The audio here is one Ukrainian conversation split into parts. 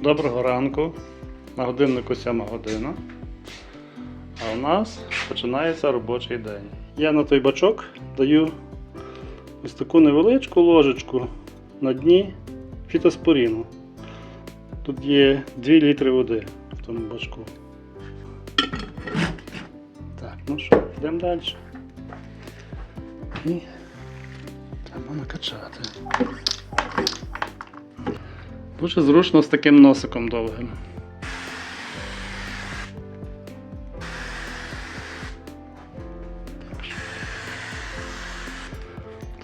Доброго ранку. На годиннику 7 година. А у нас починається робочий день. Я на той бачок даю ось таку невеличку ложечку на дні фітоспоріну. Тут є 2 літри води в тому бачку. Так, ну що, йдемо далі. І треба накачати. Дуже зручно з таким носиком довгим.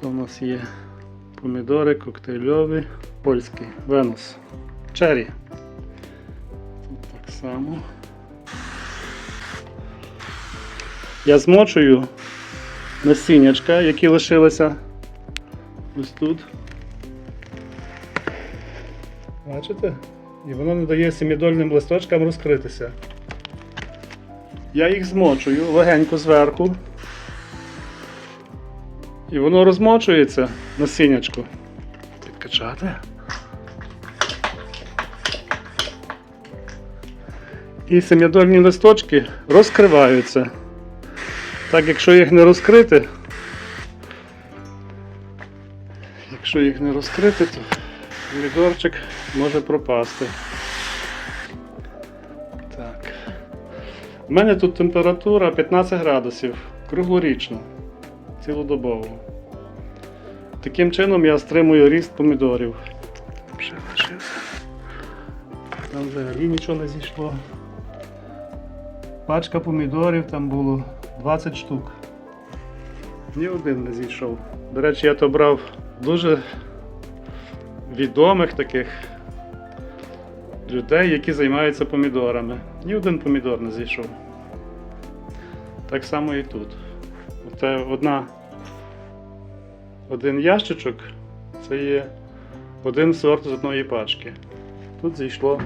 То у нас є помідори коктейльові, польські, Венус, Черрі. Так само. Я змочую насіннячка, які лишилися ось тут. Бачите? І воно не дає семідольним листочкам розкритися. Я їх змочую легенько зверху. І воно розмочується насіннячко. Підкачати. І семідольні листочки розкриваються. Так, якщо їх не розкрити, якщо їх не розкрити, то помідорчик може пропасти. Так. У мене тут температура 15 градусів, круглорічно, цілодобово. Таким чином я стримую ріст помідорів. Там взагалі нічого не зійшло. Пачка помідорів там було 20 штук. Ні один не зійшов. До речі, я то брав дуже відомих таких людей, які займаються помідорами. Ні один помідор не зійшов. Так само і тут. Це одна, один ящичок це є один сорт з одної пачки. Тут зійшло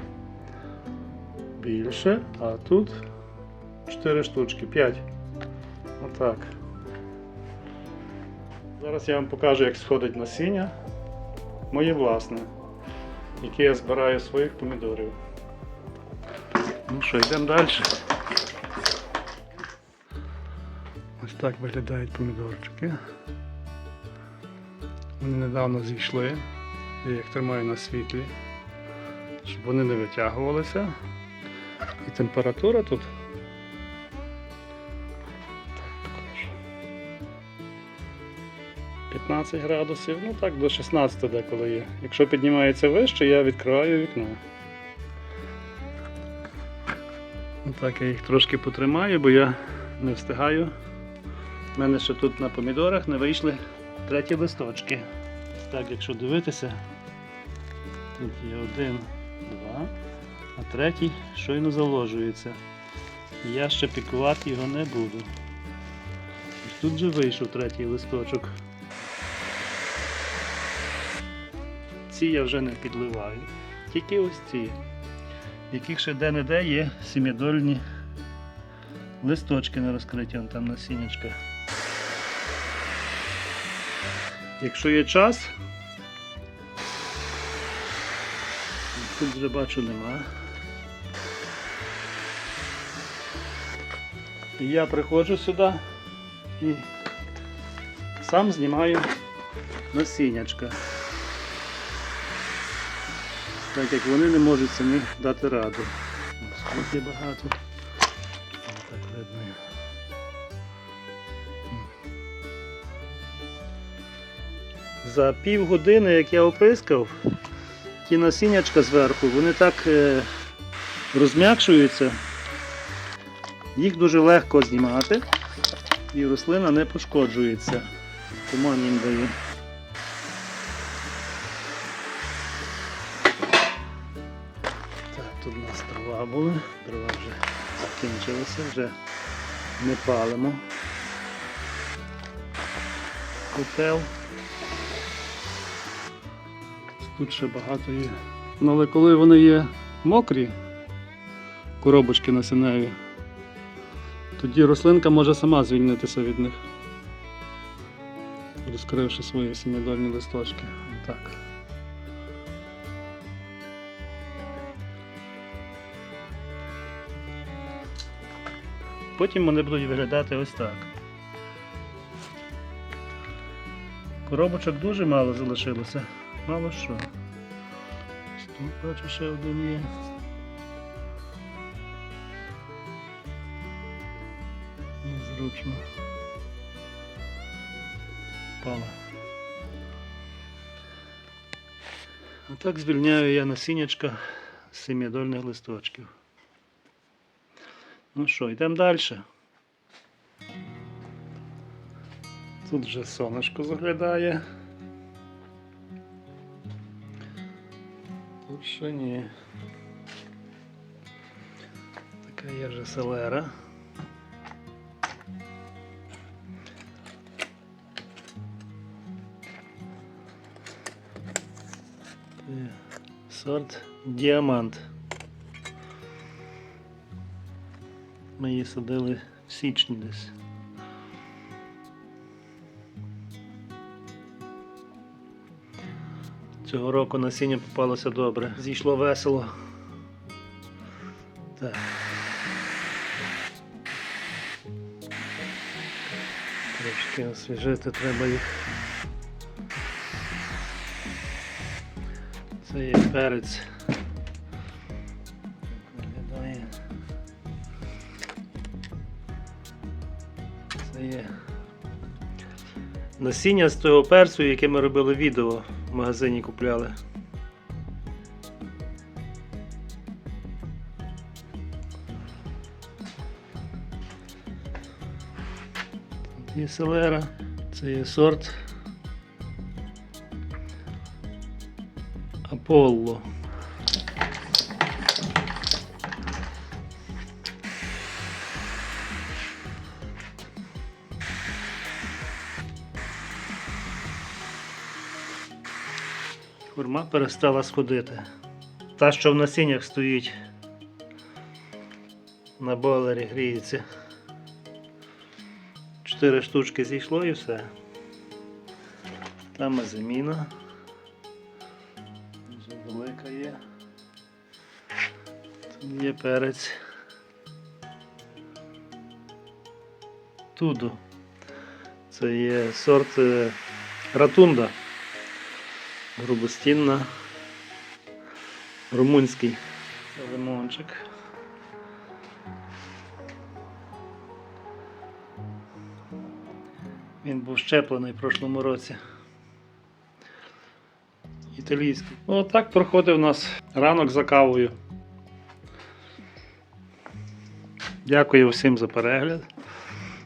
більше, а тут 4 штучки, 5. Отак. Зараз я вам покажу, як сходить насіння моє власне, яке я збираю своїх помідорів. Ну що, йдемо далі. Ось так виглядають помідорчики. Вони недавно зійшли. Я їх тримаю на світлі, щоб вони не витягувалися. І температура тут. 15 градусів, ну так до 16 деколи є. Якщо піднімається вище, я відкриваю вікно. Так, я їх трошки потримаю, бо я не встигаю. У мене ще тут на помідорах не вийшли треті листочки. Так, якщо дивитися, тут є один, два, а третій щойно заложується. Я ще пікувати його не буду. Тут же вийшов третій листочок. Ці я вже не підливаю. Тільки ось ці, яких ще де-не-де є сім'ядольні листочки не розкриті, вон там насіннячка. Якщо є час, тут вже бачу нема. Я приходжу сюди і сам знімаю насіннячка. Так як вони не можуть самі дати раду. Ось є багато. Так видно. За пів години, як я оприскав, ті насіннячка зверху, вони так е, розм'якшуються, їх дуже легко знімати і рослина не пошкоджується. Тому їм даю. Тут у нас дрова були, дрова вже закінчилися, вже не палимо. Котел. Тут ще багато є. Ну, але коли вони є мокрі, коробочки насінневі, тоді рослинка може сама звільнитися від них, розкривши свої сім'ядольні листочки. Так. Потім вони будуть виглядати ось так. Коробочок дуже мало залишилося. Мало що. Тут бачу ще один є. Незручно. Впала. А так звільняю я насіннячка з семидольних листочків. Ну що, йдемо далі. Тут вже сонечко заглядає. Тут ще ні. Така є вже селера. Е, Сорт діамант. Ми її садили в січні десь. Цього року насіння попалося добре. Зійшло весело. Так. Трошки освіжити треба їх. Це є перець. Насіння з того перцю, яке ми робили відео в магазині купляли. Є селера, це є сорт Аполло. Хурма перестала сходити. Та, що в насіннях стоїть на бойлері гріється. Чотири штучки зійшло і все. Там заміна. Вже велика є. Тут є перець. Туду. Це є сорт е, ратунда. Грубостінна. Румунський. Лимончик. Він був щеплений в прошлому році. Італійський. Ну, отак проходив у нас ранок за кавою. Дякую всім за перегляд.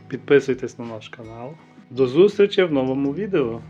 Підписуйтесь на наш канал. До зустрічі в новому відео.